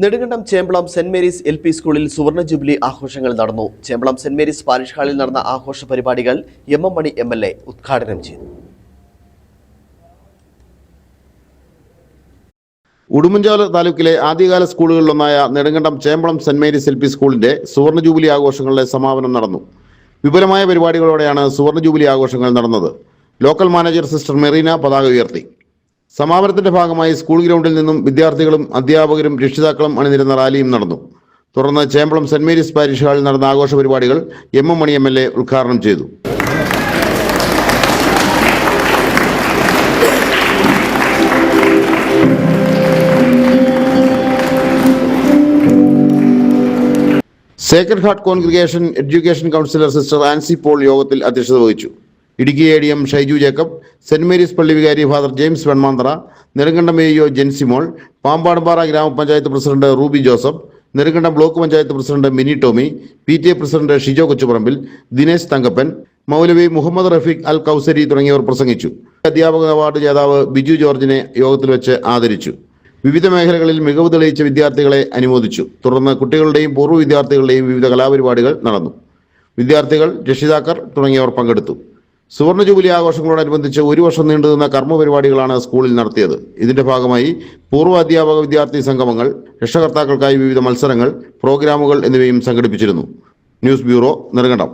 Nedumkandam Chembalam Saint Mary's L P സ്കൂളിൽ സുവർണ jubilee ആഘോഷങ്ങൾ നടന്നു. ചേമ്പളം സെന്റ് മേരീസ് പാരിഷ് ഹാളിൽ നടന്ന ആഘോഷ പരിപാടികൾ M M Mani M L A ഉദ്ഘാടനം ചെയ്തു. ഉടുമ്പൻചോല താലൂക്കിലെ ആദ്യകാല സ്കൂളുകളിലൊന്നായ Nedumkandam Chembalam Saint Mary's L P സ്കൂളിന്റെ സുവർണ ജൂബിലി ആഘോഷങ്ങളുടെ സമാപനം നടന്നു. വിപുലമായ പരിപാടികളോടെയാണ് സുവർണ ജൂബിലി ആഘോഷങ്ങൾ നടന്നത്. ലോക്കൽ മാനേജർ സിസ്റ്റർ മെറീന പതാക ഉയർത്തി. സമാപനത്തിന്റെ ഭാഗമായി സ്കൂൾ ഗ്രൗണ്ടിൽ നിന്നും വിദ്യാർത്ഥികളും അധ്യാപകരും രക്ഷിതാക്കളും അണിനിരുന്ന റാലിയും നടന്നു. തുടർന്ന് ചേമ്പളം സെന്റ് മേരീസ് പാരിഷ് ഹാളിൽ നടന്ന ആഘോഷ പരിപാടികൾ M M Mani M L A ഉദ്ഘാടനം ചെയ്തു. Sacred Heart congregation education councillor sister Ancy Paul യോഗത്തിൽ അധ്യക്ഷത വഹിച്ചു. Idukki A D M Shaiju Jacob Saint Mary's പള്ളി വികാരി father James Venmanthara Nedumkandam A EO Jensimol Pampadumpara ഗ്രാമപഞ്ചായത്ത് president Ruby Joseph Nedumkandam block panchayat president Mini Tomy P T A president Shijo Kochuparambil Dinesh Thankappan മൗലവി മുഹമ്മദ് റഫീഖ് അൽ കൗസരി തുടങ്ങിയവർ പ്രസംഗിച്ചു. അധ്യാപക award ജേതാവ് ബിജു ജോർജിനെ യോഗത്തിൽ വെച്ച് ആദരിച്ചു. വിവിധ മേഖലകളിൽ മികവ് തെളിയിച്ച വിദ്യാർത്ഥികളെ അനുമോദിച്ചു. തുടർന്ന് കുട്ടികളുടെയും പൂർവ വിദ്യാർത്ഥികളുടെയും വിവിധ കലാപരിപാടികൾ നടന്നു. വിദ്യാർത്ഥികൾ രക്ഷിതാക്കൾ തുടങ്ങിയവർ പങ്കെടുത്തു. സുവർണ ജൂബിലി ആഘോഷങ്ങളോടനുബന്ധിച്ച് ഒരു വർഷം നീണ്ടുനിന്ന കർമ്മ പരിപാടികളാണ് സ്കൂളിൽ നടത്തിയത്. ഇതിന്റെ ഭാഗമായി പൂർവ അധ്യാപക വിദ്യാർത്ഥി സംഗമങ്ങൾ രക്ഷകർത്താക്കൾക്കായി വിവിധ മത്സരങ്ങൾ പ്രോഗ്രാമുകൾ എന്നിവയും സംഘടിപ്പിച്ചിരുന്നു. News bureau Nedumkandam